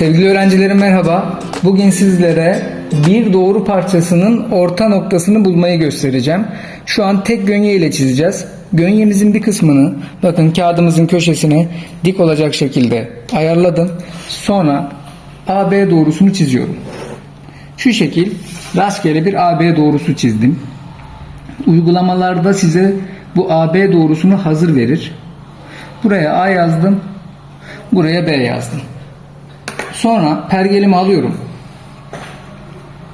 Sevgili öğrencilerim merhaba. Bugün sizlere bir doğru parçasının orta noktasını bulmayı göstereceğim. Şu an tek gönye ile çizeceğiz. Gönyemizin bir kısmını bakın kağıdımızın köşesine dik olacak şekilde ayarladım. Sonra AB doğrusunu çiziyorum. Şu şekil rastgele bir AB doğrusu çizdim. Uygulamalarda size bu AB doğrusunu hazır verir. Buraya A yazdım. Buraya B yazdım. Sonra pergelimi alıyorum.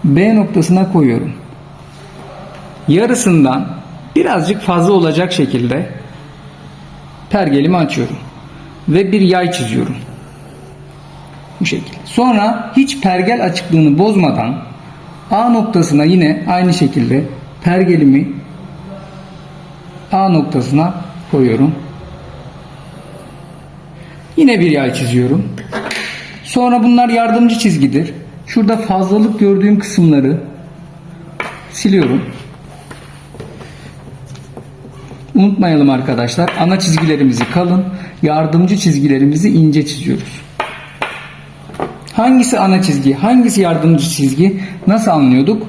B noktasına koyuyorum. Yarısından birazcık fazla olacak şekilde pergelimi açıyorum. Ve bir yay çiziyorum. Bu şekilde. Sonra hiç pergel açıklığını bozmadan A noktasına yine aynı şekilde pergelimi A noktasına koyuyorum. Yine bir yay çiziyorum. Sonra bunlar yardımcı çizgidir. Şurada fazlalık gördüğüm kısımları siliyorum. Unutmayalım arkadaşlar. Ana çizgilerimizi kalın, yardımcı çizgilerimizi ince çiziyoruz. Hangisi ana çizgi, hangisi yardımcı çizgi nasıl anlıyorduk?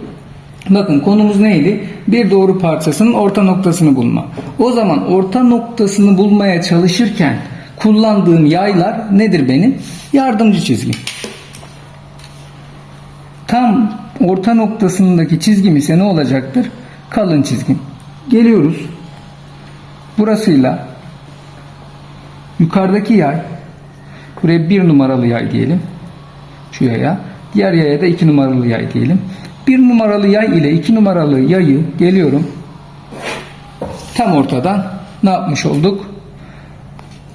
Bakın konumuz neydi? Bir doğru parçasının orta noktasını bulma. O zaman orta noktasını bulmaya çalışırken kullandığım yaylar nedir benim? Yardımcı çizgi. Tam orta noktasındaki çizgim ise ne olacaktır? Kalın çizgim. Geliyoruz. Burasıyla yukarıdaki yay buraya bir numaralı yay diyelim. Şu yaya. Diğer yaya da iki numaralı yay diyelim. Bir numaralı yay ile iki numaralı yayı geliyorum. Tam ortadan ne yapmış olduk?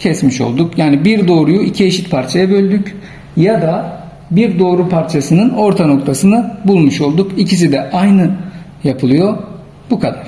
Kesmiş olduk. Yani bir doğruyu iki eşit parçaya böldük. Ya da bir doğru parçasının orta noktasını bulmuş olduk. İkisi de aynı yapılıyor. Bu kadar.